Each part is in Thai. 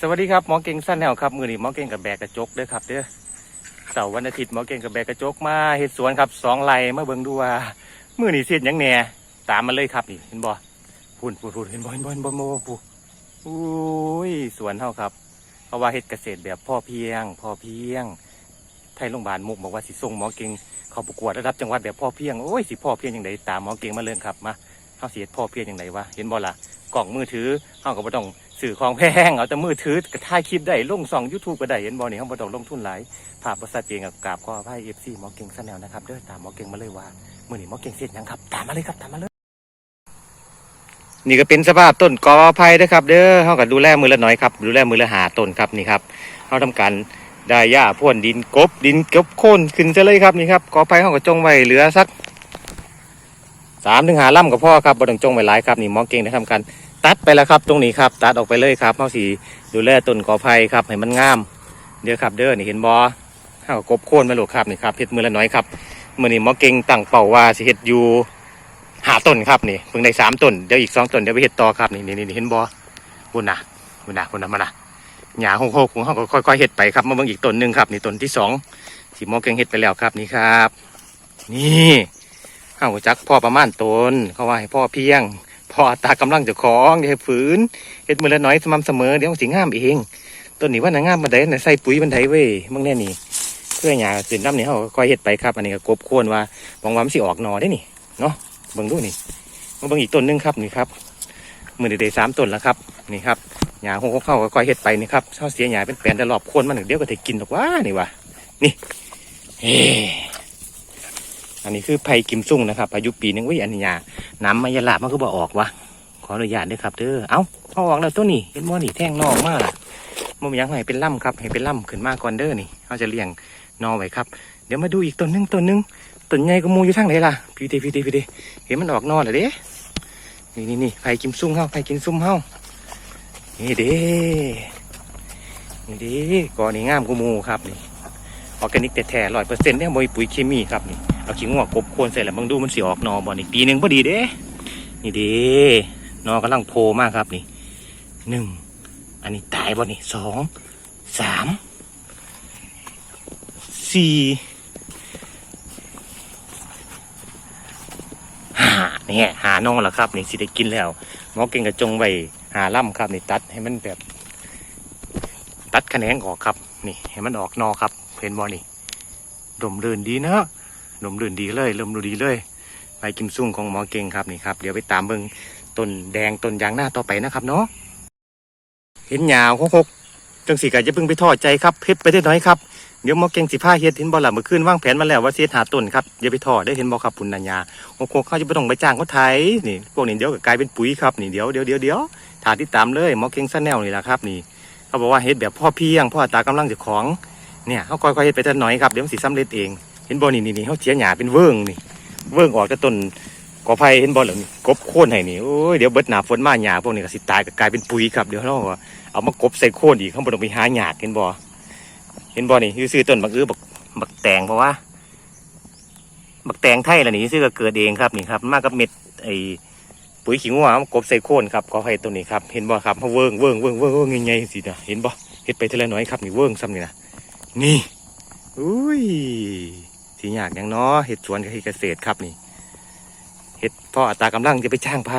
สวัสดีครับหมอเก่งสั้นแนวครับมือนี้หมอเก่งกับแบกกระจกเด้อครับเด้อเสาร์วันอาทิตย์หมอเก่งกับแบกกระจกมาเฮ็ดสวนครับสองไร่มาเบิ่งดูว่ามือนี้เสียดยังแหน่ตามมาเลยครับนี่เห็นบ่พูนพูนพูนเห็นบ่เห็นบ่เห็นบ่โมปูอุ้ยสวนเฮาครับเพราะว่าเฮ็ดเกษตรแบบพ่อเพียง พ่อเพียง ไทยโรงพยาบาลมุกบอกว่าสิส่งหมอเก่งเขาประกวดระดับจังหวัดแบบพ่อเพียงโอ้ยสิพ่อเพียงอย่างไดตามหมอเก่งมาเลยครับมาเฮาสิเฮ็ดพ่อเพียงอย่างไดวะเห็นบ่ล่ะกล่องมือถือเฮาก็บ่ต้อง สื่อของแพงเอาแต่มือถือก็ถ่ายคลิปได้ลงส่องยูทูบก็ได้เห็นบอลนี่เขาบ่ต้องลงทุนหลายภาพบริษัทเจงกับกราบขออภัยเอฟซีหมอเก่งแนวนะครับเด้อตามหมอเก่งมาเลยว่ามือนี้หมอเก่งเสร็จยังครับ ตามมาเลยครับตามมาเลย นี่ก็เป็นสภาพต้นกอไผ่นะครับ เด้อเขาก็ดูแลมือละน้อยครับดูแลมือละหาต้นครับนี่ครับเขาทำการได้หญ้าพ่นดินกบดินกบโค่นขึ้นซะเลยครับนี่ครับกอไผ่เขาก็จงไว้เหลือสักสามถึงหาล่ำกับพ่อครับบ่ต้องจงไว้หลายครับนี่หมอเก่งได้ทำการ ตัดไปแล้วครับ ตรงนี้ครับ ตัดออกไปเลยครับเขาสีดูแลต้นกอไผ่ครับให้มันงาม เดี๋ยวครับ เด้อนี่เห็นบอข้าวกบโค่นมาหลดครับนี่ครับเฮ็ดมือละน้อยครับมือนี้หมอเก่งตั้งเป่าว่าสิเฮ็ดอยู่หาต้นครับนี่เพิ่งได้สามต้นเดี๋ยวอีกสองต้นเดี๋ยวไปเฮ็ดต่อครับนี่นี่นี่เห็นบอคุณนะคุณนะคุณนะมานะหญ้าโคกของเขาก็ค่อยๆเฮ็ดไปครับมาเบิ่งอีกต้นหนึ่งครับนี่ต้นที่สองที่มอเก่งเฮ็ดไปแล้วครับนี่ครับ นี่ข้าวจักพ่อประมาณต้นเขาว่าให้พ่อเพียง พอตากำลังเจะของเดี๋ยวให้ฝืนเฮ็ดมือละน้อยสม่ำเสมอเดี๋ยวมันสิงามเองต้นนี้ว่าน่ะงามบันไดน่ะใส่ปุ๋ยบันไดเว้ยมึงแน่นี่เพื่อหญ้าขึ้นน้ำนี่เฮาก็ค่อยเฮ็ดไปครับ อันนี้ก็กบโคนว่าหวังว่ามันสิออกหนอได้นี่เนาะเบิ่งดูนี่มาเบิ่งอีกต้นนึงครับนี่ครับมือเด็ดสามต้นแล้วครับนี่ครับหญ้าคงเข้าก็ค่อยเฮ็ดไปนี่ครับเฮาเสียหญ้าเป็นแปลนแต่รอบโคนมันเดี๋ยวก็ได้กินหรอกว่านี่ว่านี่เฮ้ อันนี้คือไผ่กิมซุ่งนะครับอายุปีหนึงเว้ยอันนี้หญ้าน้ำมายาลาบมันก็บ่ออกวะขออนุญาตด้วยครับเด้อเอาเอาออกแล้วตัวนี้เห็นบ่นี่แท่งนอกมากมันยังให้เป็นล่ำครับให้เป็นล่ำขึ้นมาก่อนเด้อนี่เขาจะเลี้ยงนอไว้ครับ เดี๋ยวมาดูอีกต้นหนึงต้นหนึงต้นใหญ่ก็มูอยู่ทางไหนล่ะพี่ดีพี่ดีพี่ดีเห็นมันออกนอแล้วเด้นี่นี่นี่ไผ่กิมซุ่มเฮาไผ่กิมซุ่มเฮานี่เด้นี่เด้ก่อนนี่งามกูมูครับนี่ออร์แกนิกแต่แท้ร้อยเปอร์เซ็นต์เนี่ยบ่มีปุ๋ยเคมีครับนี่ เอาขี้งัวกบโคนใส่แล้วมึงดูมันสิออกนอบ่นี่ปีหนึ่งพอดีเด้นี่เด้นอกำลังโผล่มากครับนี่หนึ่งอันนี้ตายบ่นี่สองสามสี่หาเนี่ยหานองแล้วครับนี่สิได้กินแล้วหมอเก่งกระจงไว้หาล่ำครับนี่ตัดให้มันแบบ ตัดแขนงออกครับ นี่ให้มันออกนอครับเห็นบ่นี่ดมรื่นดีนะ ดมรื่นดีเลยเริ่มดูดีเลยใบกิมซุ่งของหมอเก่งครับนี่ครับเดี๋ยวไปตามเบิ่งต้นแดงต้นยางหน้าต่อไปนะครับเนาะเห็นหยาวหกๆจังสีก็จะเพิ่งไปทอดใจครับเพชรไปได้น้อยครับเดี๋ยวหมอเก่งสิผ้าเฮ็ดเห็นบ่ล่ะเมื่อคืนวางแผนมาแล้วว่าเฮ็ดหาต้นครับอย่าไปทอดได้เห็นบ่ครับปุ่นนัญญาหกๆเขาจะไปต้องไปจ้างเขาไทยนี่พวกนี้เดี๋ยวก็กลายเป็นปุ๋ยครับนี่เดี๋ยวเดี๋ยวเดี๋ยวเดี๋ยวถ่ายติดตามเลยหมอเก่งซันแนลนี่แหละครับนี่เขาบอกว่าเฮ็ดแบบพ่อเพียงพ่อตากำลังจ้าของเนี่ยเขาค่อยๆเฮ็ดไปแต่น้อยครับเดี๋ยวมันสิสำเร็จเอง เห็นบ่นี่นี่นี่เขาเสียหญ้าเป็นเวิ้งนี่เวิ้งออกแต่ต้นกอไผ่เห็นบอลเหล่านี้กบโค่นให้นี่โอ้ยเดี๋ยวเบิดหนาฝนมาหยาพวกนี้ก็สิตายก็กลายเป็นปุ๋ยครับเดี๋ยวเราเอามากบใส่โค่นอีกข้างบนต้องไปหาหยาเห็นบอเห็นบอนี่ซื้อต้นบักอื้อบักบักแตงเพราะว่าบักแตงไทยล่ะนี่ซื้อก็เกิดเองครับนี่ครับ มากับเม็ดไอปุ๋ยขี้งัวเอามากบใส่โค่นครับกอไผ่ตัวนี้ครับเห็นบอครับเขาเวิ้งเวิ้งเวิ้งเวิ้งเวิ้งใหญ่ๆสินะเห็นบอเฮ็ดไปทีลน้อยครับนี่เวิ้งซ้ำนี่นะนี่อุ้ย สิยากหยังเนาะเฮ็ดสวนกับเฮ็ดเกษตรครับนี่เฮ็ดพ่ออัตรากำลังจะไปจ้างไผ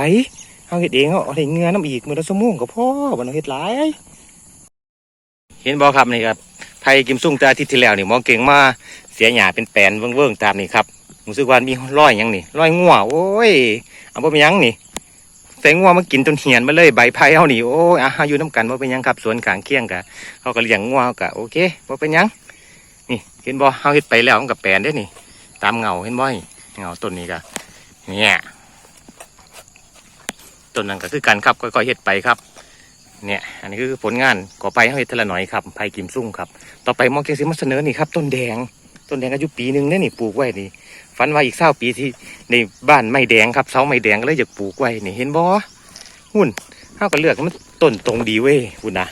เฮาเฮ็ดเองเฮาเอาได้เงินน้ำอีกมือละชั่งก็พอบ่ต้องเฮ็ดหลายเห็นบ่ครับนี่ครับไผกิมซุ่งตาทิตย์ที่แล้วนี่มองเก่งมาเสียหญ้าเป็นแปลนเวิ่งๆตามนี่ครับรู้สึกว่ามีร้อยหยังนี่ร้อยงัวโอ้ยเอาบ่เป็นหยังนี่ใส่งัวมากินจนเหียนมาเลยใบไผ่เฮานี่โอ้ยอะเฮาอยู่นํกันบ่เป็นยังครับสวนกลางเคียงกะเขาก็เลี้ยงงัวก็โอเคบ่เป็นยัง เห็นบ่เฮาเฮ็ดไปแล้วมันก็แปลนเด้นี่ ตามเงาเห็นบ่นี่เงาต้นนี้ก็เนี่ยต้นนั้นก็คือการครับค่อยๆเฮ็ดไปครับ เนี่ย อันนี้คือผลงานก่อไปให้เฮ็ดทละหน่อยครับไผ่กิมซุ่งครับ ต่อไปมองเกสิมาเสนอนี่ครับ ต้นแดง ต้นแดงอายุปีหนึ่งเนี่ยนี่ปลูกไว้นี่ฝันว่าอีกเศร้าปีที่ในบ้านไม้แดงครับเสาไม้แดงก็เลยอยากปลูกไว้นี่เห็นบ่หุ่นเฮาก็เลือกมันต้นตรงดีเว้ยหุ่นนะ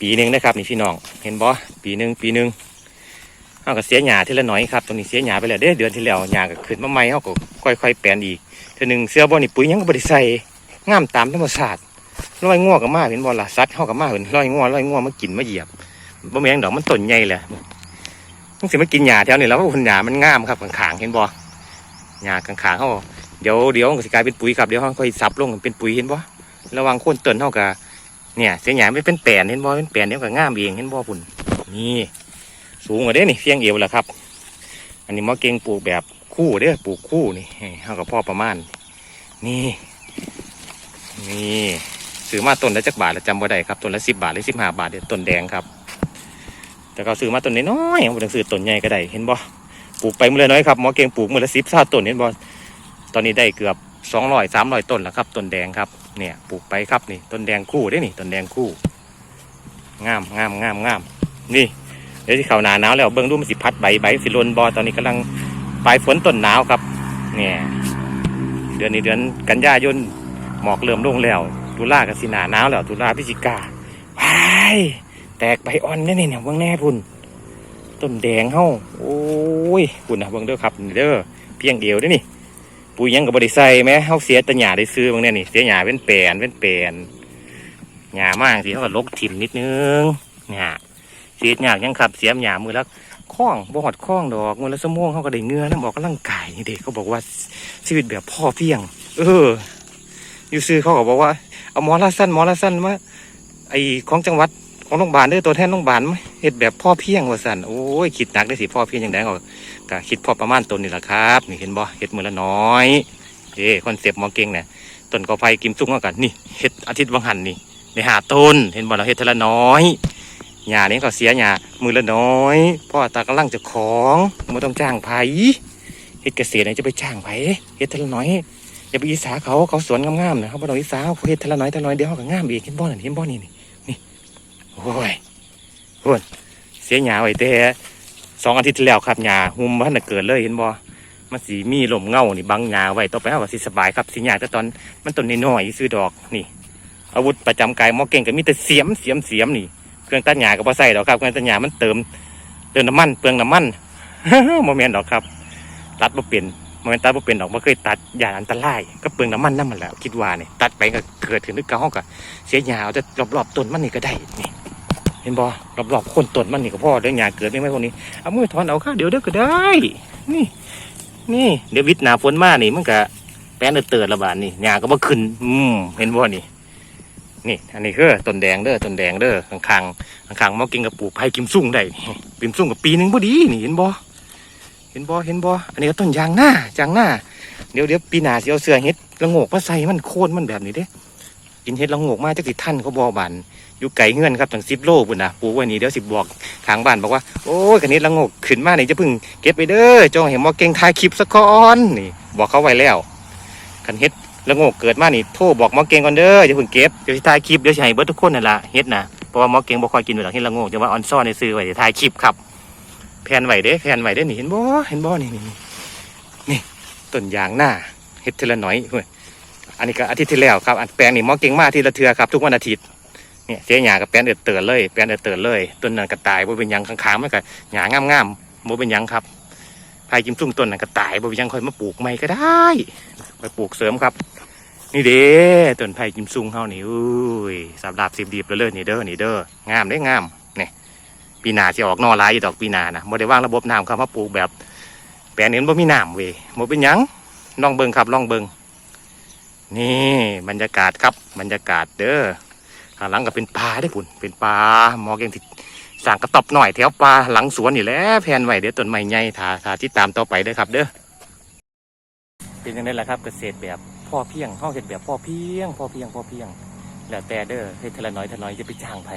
ปีหนึ่งนะครับนี่พี่น้อง เห็นบ่ปีหนึ่งปีหนึ่ง เฮาก็เสียหญ้าทีละน่อยครับตรงนี้เสียหญ้าไปแล้วเด้อเดือนที่แล้วหญ้าก็ขึ้นมาใหม่เฮาก็ค่อยๆแปลนอีกเทีหนึ่งเสื้อบอลนี่ปุ๋ยยังก็บริใส่งามตามธรรมชาติร้อยงัวกับมาเห็นบ่ล่ะสัตว์เฮากับมาเห็นร้อยงัวร้อยงัวมากินมาเหยียบบ่แมงดอกมันต้นใหญ่แหละมันสิมากินหญ้าแถวนี้แล้วเพราะว่าหญ้ามันงามครับขางๆเห็นบ่หญ้าข้างๆเฮาเดี๋ยวเดี๋ยวมันก็สิกลายเป็นปุ๋ยครับเดี๋ยวเฮาค่อยสับลงเป็นปุ๋ยเห็นบ่ระวังโคนต้นเฮาก็เนี่ยเสียหญ้าไม่เป็นแปลนเห็นบ่เป็นแปลนเดี๋ยวก็งามเองเห็นบ่พุ่นนี่ สูงกว่าเด้นี่เพียงเอวแหละครับ อันนี้หมอเก่งปลูกแบบคู่เด้อปลูกคู่นี่เฮากับพ่อประมาณ นี่ นี่ซื้อมาต้นละจักบาทละจำบ่ได้ครับต้นละสิบบาทหรือสิบห้าบาทเดี๋ยวต้นแดงครับ แต่ก็ซื้อมาต้นน้อยๆบ่ต้องซื้อต้นใหญ่ก็ได้เห็นบ่ปลูกไปมื้อละน้อยครับหมอเก่งปลูกมื้อละสิบซาต้นเห็นบ่ตอนนี้ได้เกือบสองร้อยสามร้อยต้นแล้วครับต้นแดงครับเนี่ยปลูกไปครับนี่ต้นแดงคู่เด้นี่ต้นแดงคู่งามงามงามงามนี่ เดี๋ยวที่เขาหนาหนาวแล้วเบิ้งดูมันสิพัดใบใบสิลนบอตอนนี้กำลังปลายฝนต้นหนาวครับ เนี่ยเดือนนี้เดือนกันยายนหมอกเริ่มลงแล้วตุลากับสิหนาหนาวแล้วตุลาพฤศจิกาว้ายแตกใบอ่อนแน่นี่เนี่ยเบิ้งแน่พุ่นต้นแดงเฮ้าโอ้ยพุ่นนะเบิ้งเด้อครับเด้อเพียงเดียวเด้อนี่ปุ๋ยยังกับบริใส่ไหมเฮาเสียต่หญ้าได้ซื้อเบางเนี่ยนี่เสียหญ้าเป็นแปลนเป็นแปลนหญ้ามากสิเขาก็ลกถิ่มนิดนึงเนี่ย เสียยากยังขับเสียมหยามือและข้องบ่หอดข้องดอกมือและสมงเขาก็ได้เงื้อน้ำออกกำลังกายนี่เด็กเขาบอกว่าชีวิตแบบพ่อเพียง เอออยู่ซื้อเขาก็บอกว่าเอาหมอละสั้นหมอละสั้นมาไอของจังหวัดของโรงพยาบาลเด้อตัวแทนโรงพยาบาลมเฮ็ดแบบพ่อเพียงว่าสั่นโอ้ยคิดหนักได้สิพ่อเพียงอย่างไดก็ก็คิดพอประมาณตนนี่แหละครับนี่เห็นบ่เฮ็ดมือละน้อยเอ้คอนเซปต์มอเก่งเนี่ยต้นกอไฟกิมซุ่งเอากันนี่เฮ็ดอาทิตย์วังหันนี่ในหาต้นเห็นบ่เราเฮ็ดทอละน้อย หญ้านี้ก็เสียหญ้ามือละน้อยเพราะว่าตากำลังจะของไม่ต้องจ้างไผเฮ็ดเกษตรไหนจะไปจ้างไผเฮ็ดทาละน้อยอย่าไปอิสาเขาเขาสวนงามๆนะเขาบ่ต้องอิสาเขาเฮ็ดทาละน้อยทาละน้อยเดี๋ยวเขาก็งามเองเห็นบ่นั่นเห็นบ่นี่นี่นี่โอ้ยโอ้ยเสียหญ้าไว้แต่สองอาทิตย์ที่แล้วครับหญ้าหุ่มมันน่ะเกิดเลยเห็นบ่มันสีมีลมเงานี่บังหญ้าไว้ต่อไปเขาสิสบายครับสิหญ้าแต่ตอนมันต้นน้อยๆซื้อดอกนี่ อาวุธประจำกายหมอเก่งก็มีแต่เสียมเสียมเสียมนี่ เครื่องตัดหญ้าก็บ่ใส่ดอกครับเครื่องตัดหญ้ามันเติมเติมน้ำมันเปลืองน้ำมันโมเมนดอกครับ ตัดบ่เป็นโมเมนตัดบ่เป็นดอกบ่เคยตัดหญ้าอันตรายก็เปลืองน้ำมันนั่นมันแหล้วคิดว่านี่ตัดไปก็เกิดขึ้นด้วกันก็เสียหญ้าเอาแต่รอบๆต้นมันนี่ก็ได้นี่เห็นบ่รอบๆคนต้นมันนี่ก็พอเดี๋ยวหญ้าเกิดไม่ไหมพวกนี้เอามือถอนเอาค่ะเดี๋ยวเดี๋ยวก็ได้ นี่ นี่เดี๋ยววิทย์หนาฝนมานี่มันก็แป้นเตือนระบาดนี่หญ้าก็บ่ขึ้น อืมเห็นบ่นี่ นี่อันนี้คือต้นแดงเด้อต้นแดงเด้อข้างๆข้างๆมากินกับปลูกไผ่กิมซุ่งได้นี่กิมซุ่งกับปีหนึ่งพอดีนี่เห็นบ่เห็นบ่เห็นบ่อันนี้ก็ต้นยางหน้ายางหน้าเดี๋ยวเดี๋ยวปีหน้าสิเอาเสื้อเฮ็ดละโงกมาใส่มันโค่นมันแบบนี้เด้กินเฮ็ดละโงกมาจักสิท่านเขาบ่บานอยู่ไกลเงื่อนครับตั้ง10โลพุ่นนะปลูกไว้นี่เดี๋ยวสิบอกทางบ้านบอกว่าโอ้ยคันนี้ละงกขึ้นมานี่จะพิ่งเก็บไปเด้อจ้องเห็นบ่เก่งถ่ายคลิปซะก่อนนี่ บอกเขาไว้แล้วคันเฮ็ด แล้วโงกเกิดมานี่โทรบอกหมอเก่งก่อนเด้ออย่าเพิ่งเก็บเดี๋ยวสิถ่ายคลิปเดี๋ยวสิให้เบิดทุกคนนั่นล่ะเฮ็ดนะเพราะว่าหมอเก่งบ่ค่อยกินอยู่หรอกเฮ็ดละโงกจะว่าออนซ่อนในซื้อไว้เดี๋ยวถ่ายคลิปครับแผ่นไหวเด้แผ่นไหวเด้นี่เห็นบ่เห็นบ่นี่นี่นี่ต้นยางหน้าเฮ็ดทีละหน่อยเฮ้ยอันนี้ก็อาทิตย์ที่แล้วครับอันแปลงนี่หมอเก่งมาที่ละเทือครับทุกวันอาทิตย์เนี่ยเสียหญ้ากับแปลงเดือดเตือนเลยแปลงเดือดเตือนเลยต้นนั้นก็ตายบ่เป็นหยังข้างๆมันก็หญ้างามๆบ่เป็นหยังครับ พายจิ้มซุ่มต้นนั้นก็ตายบ่เป็นหยังค่อยมาปลูกใหม่ก็ได้ไปปลูกเสริมครับ นี่เด้ต้นไผ่กิมซุงเฮานี่อุ้ยสำหรับสิบดีบแล้วเลยนี่เด้อนี่เด้องามได้งามนี่ปีนาสิออกนอหลายอยู่ดอกปีนานะบ่ได้วางระบบน้ำครับมาปลูกแบบแปลงนี้มันบ่มีน้ำเว้ยบ่เป็นหยังลองเบิ่งครับลองเบิ่งนี่บรรยากาศครับบรรยากาศเด้อข้างหลังก็เป็นป่าได้อพุ่นเป็นป่าหมอเก่งที่ สร้างกระต๊อบหน่อยแถวป่าหลังสวนนี่แหละแผนไว้เดี๋ยวต้นไม้ใหญ่ถ้าถ้าที่ตามต่อไปเด้อครับ เด้อเป็นยังไงล่ะครับเกษตรแบบพ่อเพียงห้องเห็ดแบบพ่อเพียงพ่อเพียงพ่อเพียง แล้วแต่เด้อเฮ็ดทละน้อยทละน้อยจะไปจ้างไผ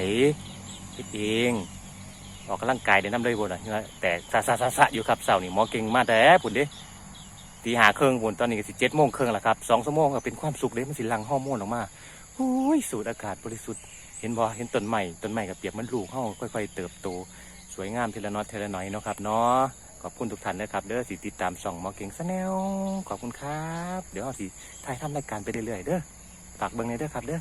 เฮ็ดเองออกกำลังกายเดี๋ยวน้ำเลยบนอะแต่ซาซาซาซาอยู่ครับเสาร์นี่หมอเก่งมากแต่ปุ่นเด้ตีหาเครื่องบนตอนนี้ก็สิเจ็ดโมงเครึ่องแล้วครับสองชั่วโมงก็เป็นความสุขเด้มันสิลังฮอร์โมนออกมาโอ้ยสูดอากาศบริสุทธิ์ เห็นบ่เห็นต้นใหม่ต้นใหม่กับเปียกมันลูกเข้าค่อย ๆ เติบโต สวยงามทีละน้อยทีละน้อยเนาะครับเนาะขอบคุณทุกท่านนะครับเด้อสิติดตามส่องหมอเก่งซะแนวขอบคุณครับ เดี๋ยวเอาสิถ่ายทำรายการไปเรื่อยๆเด้อฝากเบิ่งในอยเด้อครับเด้อ